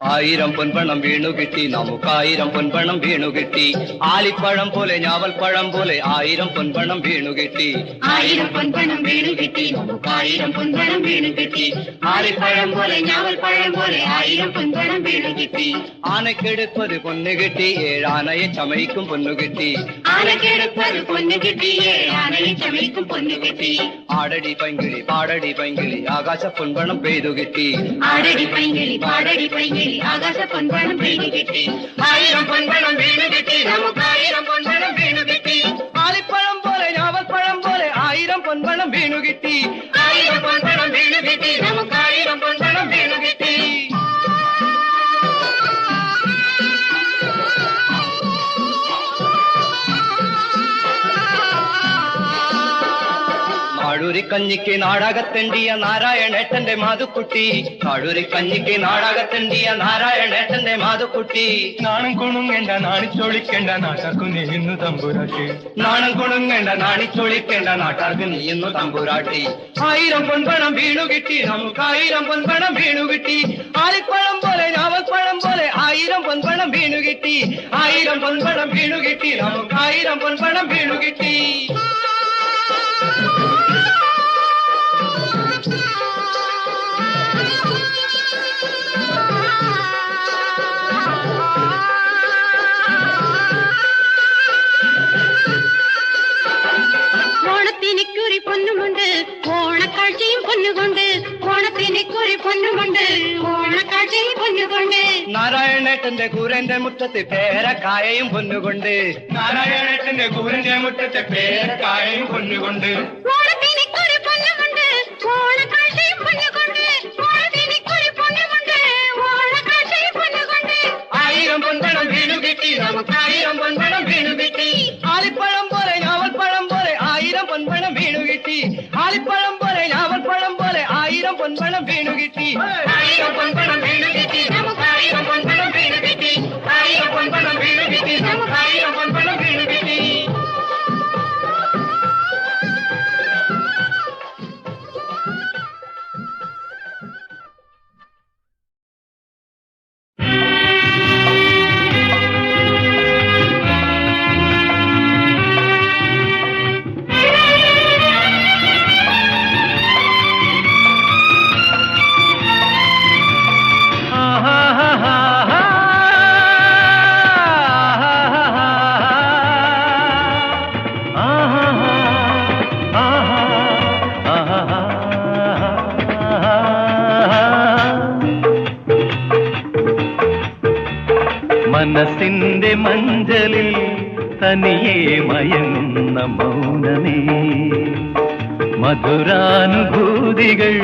ആയിരം പൊൻപണം വീണു കിട്ടി നമുക്കായിരം പൊൻപണം വീണു കിട്ടി ആലിപ്പഴം പോലെ ഞാവൽപ്പഴം പോലെ ആയിരം പൊൻപണം വീണു കിട്ടി ആയിരം പൊൻപണം വീണു കിട്ടി നമുക്കായിരം പൊൻപണം വീണു കിട്ടി ആലിപ്പഴം പോലെ ഞാവൽപ്പഴം പോലെ ആയിരം പൊൻപണം വീണു കിട്ടി ആനക്കെടുപ്പത് പൊന്നു കിട്ടി ഏഴാനയെ ചമയിക്കും പൊന്നു കിട്ടി ആനക്കെടുപ്പത് പൊന്നു കിട്ടി ഏഴാനയെ ചമയ്ക്കും പൊന്നു കിട്ടി ആടടി പൈങ്കിളി പാടടി പൈങ്കിളി ആകാശ പൊൻപണം പെയ്തു കിട്ടി ആടടി പൈങ്കിളി പാടടി പൈങ്കിളി ആകാശ പൊൻപണം വീണു കിട്ടി ആയിരം പൊൻപണം വീണു കിട്ടി നമുക്കായിരം പൊൻപണം വീണു കിട്ടി ആലിപ്പഴം പോലെ ഞാവൽപ്പഴം പോലെ ആയിരം പൊൻപണം വീണു കിട്ടി ആയിരം പൊൻപണം വീണു കിട്ടി നമുക്കായിരം പൊൻപണം വീണു കഞ്ഞിക്ക് നാടാകത്തെണ്ടിയ നാരായണേട്ടന്റെ മാതുക്കുട്ടി? കാടൂരി കഞ്ഞിക്ക് നാടാകത്തെണ്ടിയ നാരായണേട്ടന്റെ മാതുക്കുട്ടി? നാണം കുണുങ്ങേണ്ട നാണിച്ചൊളിക്കേണ്ട നാട്ടാർക്കു നീയുന്നു തമ്പുരാട്ടി. നാണം കുണുങ്ങേണ്ട നാണിച്ചൊളിക്കേണ്ട നാട്ടാർക്ക് നീയുന്നു തമ്പുരാട്ടി. ആയിരം പൊൻപണം വീണു കിട്ടി നമുക്ക് ആയിരം പൊൻപണം വീണു കിട്ടി. ആലിപ്പഴം പോലെ ഞാവൽപ്പഴം പോലെ ആയിരം പൊൻപണം വീണു കിട്ടി. ആയിരം പൊൻപണം വീണു കിട്ടി നമുക്ക് ആയിരം പൊൻപണം വീണു കിട്ടി. ഓണത്തിനിക്കുറി പൊന്നുമുണ്ട്. ഓണക്കാഴ്ചയും പൊന്നുകൊണ്ട്. ഓണത്തിനിക്കുറി പൊന്നുമുണ്ട്. ഓണക്കാഴ്ചയും പൊന്നുകൊണ്ട്. നാരായണേട്ടന്റെ കൂരന്റെ മുറ്റത്ത് പേരക്കായയും പൊന്നുകൊണ്ട്. നാരായണേട്ടന്റെ കൂരന്റെ മുറ്റത്തെ പേരക്കായയും കൊന്നുകൊണ്ട് നമുക്ക് ആയിരം പൊൻപണം വീണു കിട്ടി ആലിപ്പഴം പോലെ ഞാവൽപ്പഴം പോലെ ആയിരം പൊൻപണം വീണു കിട്ടി ആലിപ്പഴം പോലെ ഞാവൽപ്പഴം പോലെ ആയിരം പൊൻപണം വീണു കിട്ടി ആയിരം പൊൻപണം മധുരാനുഭൂതികൾ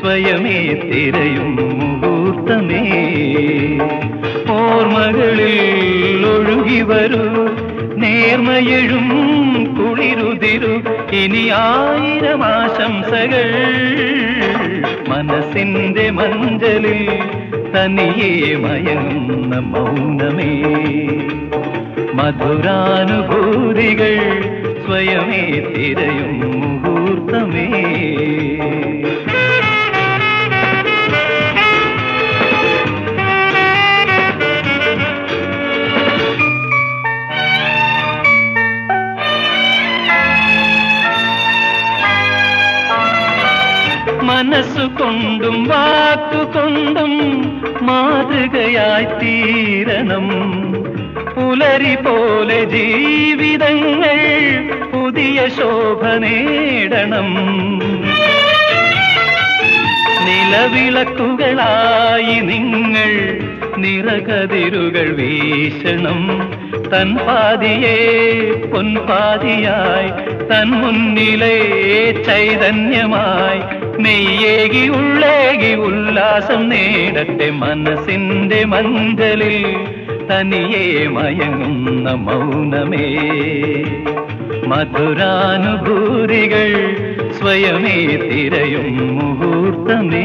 സ്വയമേ തിരയും മുഹൂർത്തമേ. ഓർമ്മകളിൽ ഒഴുകി വരൂ നേർമയഴും കുളിരുതിരു ഇനി ആയിരം ആശംസകൾ. മനസ്സിന്റെ മഞ്ചലിൽ തനിയെ മയങ്ങുന്ന മൗനമേ. മധുരാനുഭൂതികൾ സ്വയമേ തിരയും മുഹൂർത്തമേ മനസ്സുകൊണ്ടും വാക്കുകൊണ്ടും മാതൃകയായി തീരണം. പുലരി പോലെ ജീവിതങ്ങൾ ശോഭ നേടണം. നിലവിളക്കുകളായി നിങ്ങൾ നിറകതിരുകൾ വീശണം. തൻ പാതിയെ പൊൻപാതിയായി തൻ മുന്നിലെ ചൈതന്യമായി. നെയ്യേകി ഉള്ളേകി ഉല്ലാസം നേടട്ടെ മനസ്സിന്റെ മഞ്ചലിൽ തനിയെ മയങ്ങുന്ന മൗനമേ. മധുരാനുഭൂതികൾ സ്വയമേ തിരയും മുഹൂർത്തമേ.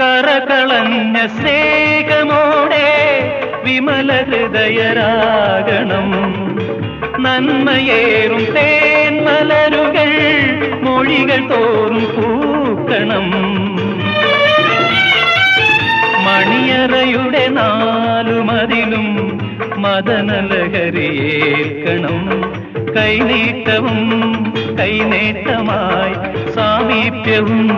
കറകളഞ്ഞ സേ വിമല ഹൃദയരാകണം. നന്മയേറും മലരുകൾ മൊഴികൾ തോറും പൂക്കണം. മണിയറയുടെ നാലുമതിലും മദനലഹരിയേൽക്കണം. കൈനീട്ടവും കൈനേട്ടമായി സാമീപ്യവും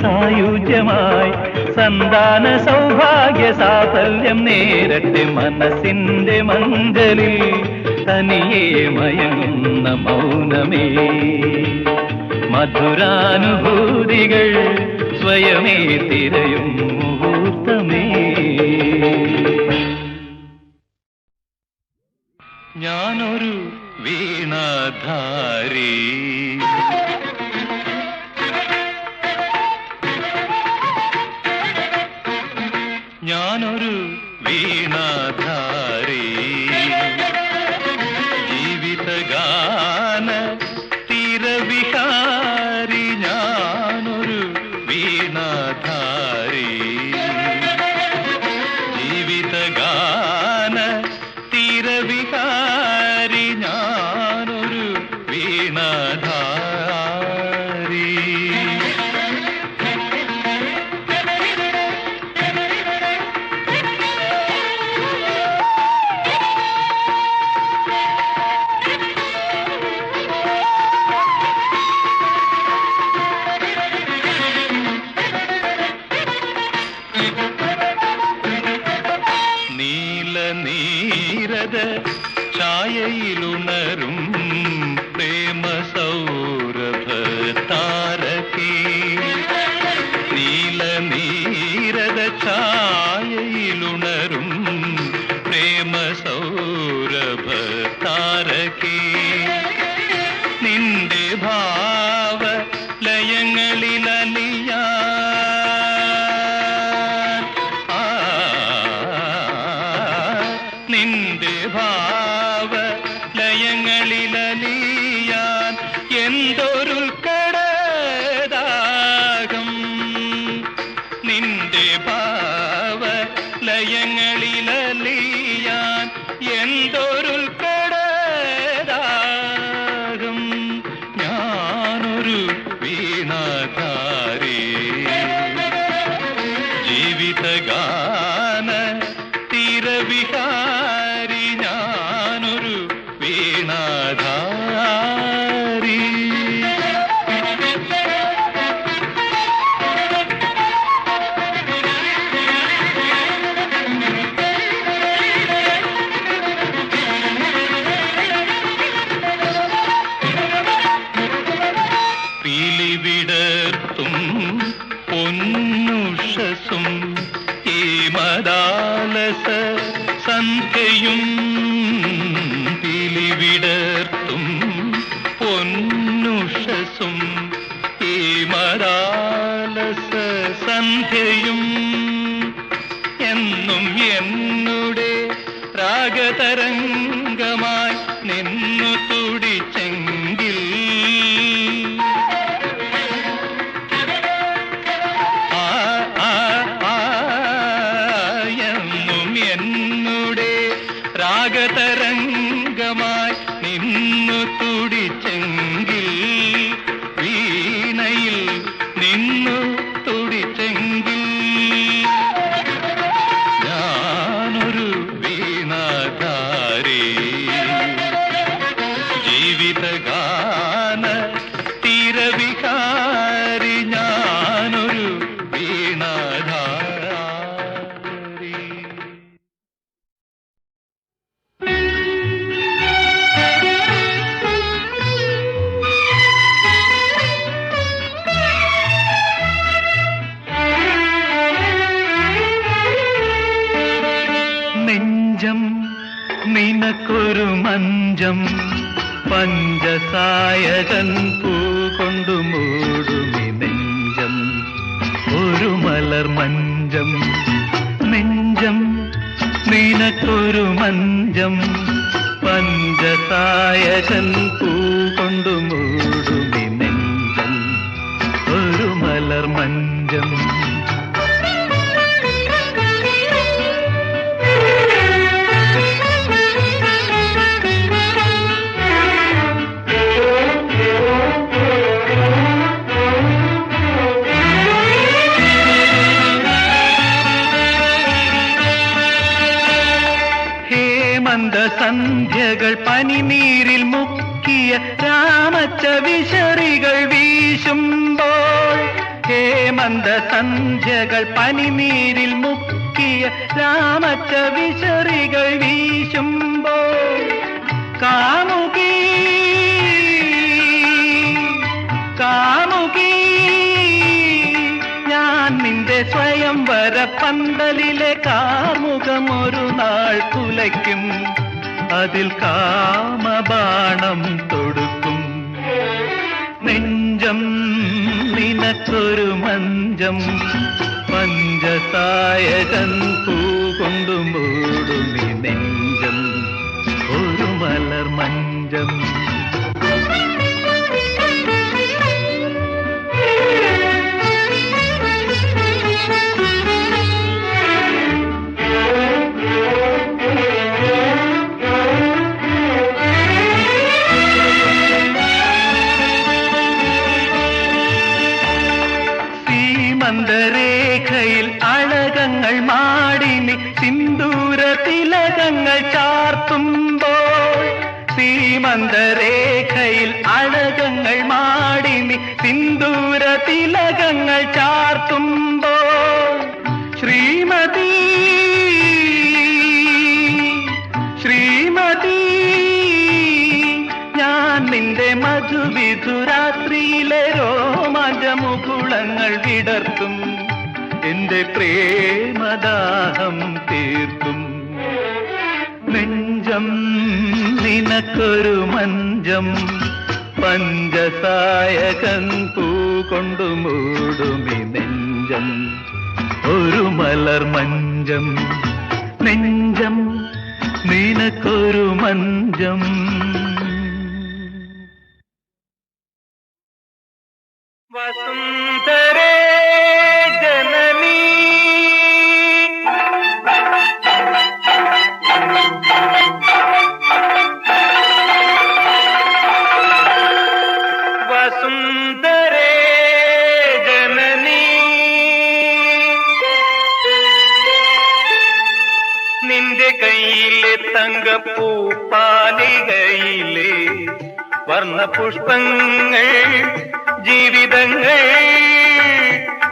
സായുജ്യമായി സന്താന സൗഭാഗ്യ സാഫല്യം നേരട്ടെ മനസ്സിന്റെ മഞ്ചലിൽ തനിയെ മയങ്ങുന്ന മൗനമേ. മധുരാനുഭൂതികൾ സ്വയമേ തിരയും മുഹൂർത്തമേ. ഞാനൊരു വീണാധാരി. ഞാനൊരു വീണാധാരി. ജീവിതഗാന തീരവിഹാരി ഞാനൊരു വീണാധാരി. ജീവിതഗാന തീരവിഹാരി ഞാനൊരു വീണാധാരി നിന്റെ രാഗതരംഗമായി നിന്നു പഞ്ചസായകൻ പൂ കൊണ്ടു മൂടുമി നെഞ്ചം. ഒരു മലർ മഞ്ചം. നെഞ്ചം നിനക്കൊരു മഞ്ചം. പഞ്ചസായകൻ പൂ കൊണ്ടു സന്ധ്യകൾ പനിനീരിൽ മുക്കിയ രാമച്ച വിശറികൾ വീശുമ്പോൾ ഹേമന്ത സന്ധ്യകൾ പനിനീരിൽ മുക്കിയ രാമച്ച വിശറികൾ വീശുമ്പോൾ കാമുകി കാമുകി ഞാൻ നിന്റെ സ്വയംവര പന്തലിലെ കാമുകം ഒരു നാൾ തുലയ്ക്കും അതിൽ കാമബാണം തൊടുക്കും. നെഞ്ചം നിനക്കൊരു മഞ്ചം പഞ്ചസായകൻ പൂ കൊണ്ടു നെഞ്ചം. ഒരു മലർ മഞ്ചം നിന്റെ മധുവിധുരാത്രിയിലെ രോമാഞ്ചമുകുളങ്ങൾ വിടർത്തും. എന്റെ പ്രേമദാഹം തീർത്തും. നെഞ്ചം നിനക്കൊരു മഞ്ചം പഞ്ചസായകൻ പൂ കൊണ്ടു മൂടുമി നെഞ്ചം. ഒരു മലർ മഞ്ചം നെഞ്ചം നിനക്കൊരു മഞ്ചം. വർണപുഷ്പങ്ങൾ ജീവിതങ്ങൾ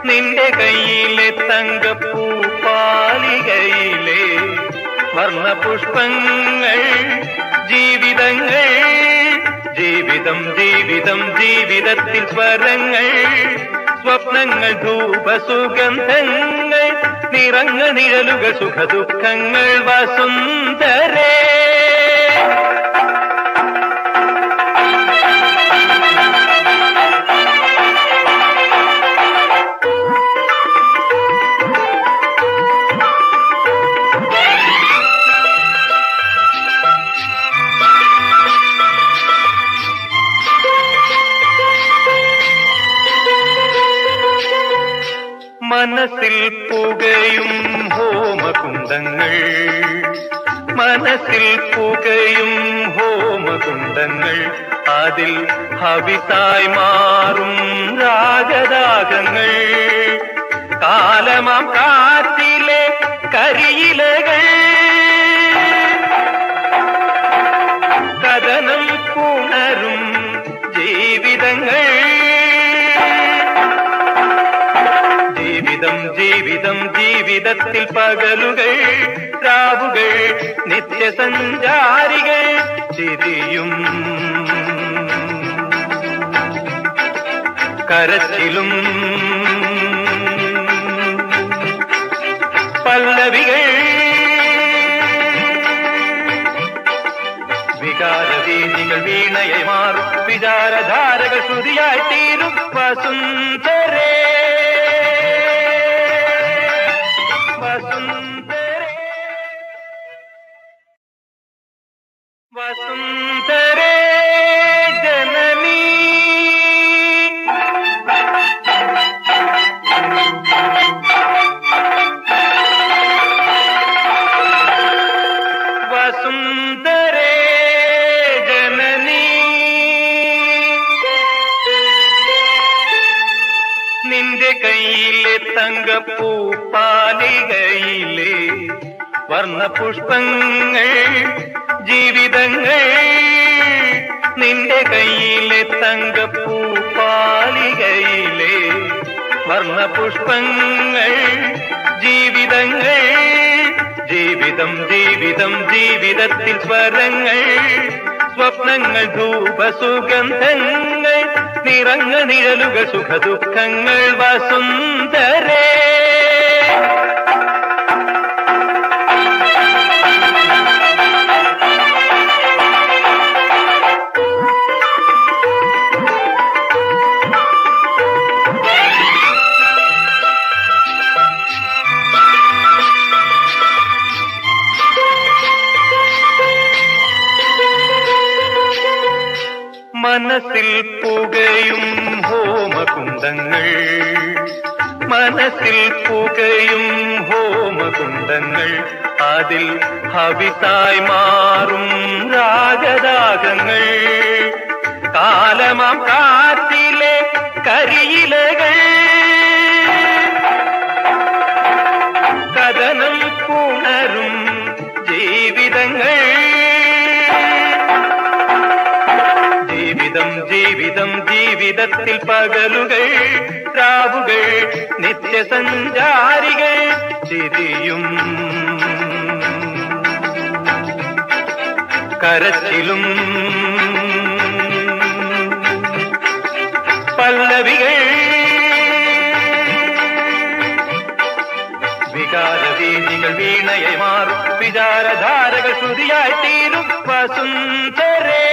നിന്റെ കയ്യിലെ തങ്കപ്പൂപ്പാലികയിലെ വർണപുഷ്പങ്ങൾ ജീവിതങ്ങൾ ജീവിതം ജീവിതം ജീവിതത്തിൽ സ്വരങ്ങൾ സ്വപ്നങ്ങൾ ധൂപസുഗന്ധങ്ങൾ നിറങ്ങ നിഴലുകൾ സുഖദുഃഖങ്ങൾ വസുന്ധരേ. കാലമാം കാറ്റിലെ കരിയിലകൾ കഥനം പുണരും ജീവിതങ്ങൾ ജീവിതം ജീവിതം ജീവിതത്തിൽ പകലുകൾ രാവുകൾ നിത്യസഞ്ചാരികൾ ചിരിയും കരച്ചിലും പല്ലവികൾ മാറും വിചാരധാരകൾ ശ്രുതിയായി തങ്കപ്പൂപ്പാലികയിലെ വർണപുഷ്പങ്ങൾ ജീവിതങ്ങൾ നിന്റെ കയ്യിലെ തങ്കപ്പൂപ്പാലികയിലെ വർണപുഷ്പങ്ങൾ ജീവിതങ്ങൾ ജീവിതം ജീവിതം ജീവിതത്തിൽ സ്വരങ്ങൾ സ്വപ്നങ്ങൾ ധൂപസുഗന്ധങ്ങൾ നിറങ്ങ നിഴലുകൾ സുഖദുഃഖങ്ങൾ വസുന്ധരേ. മനസ്സിൽ പുകയും ഹോമകുണ്ടങ്ങൾ. മനസ്സിൽ പുകയും ഹോമകുണ്ടങ്ങൾ. അതിൽ ഹവിസായി മാറും രാഗരാഗങ്ങൾ കാലമാം കാറ്റിലെ കരിയിലകൾ ജീവിതത്തിൽ പകലുകൾ രാവുകൾ നിത്യസഞ്ചാരികൾ ചിരിയും കരച്ചിലും പല്ലവികൾ വികാരവീതികൾ വീണയെ മാറും വിചാരധാരകൾ ശ്രുതിയായി തീരും വസുന്ധരേ.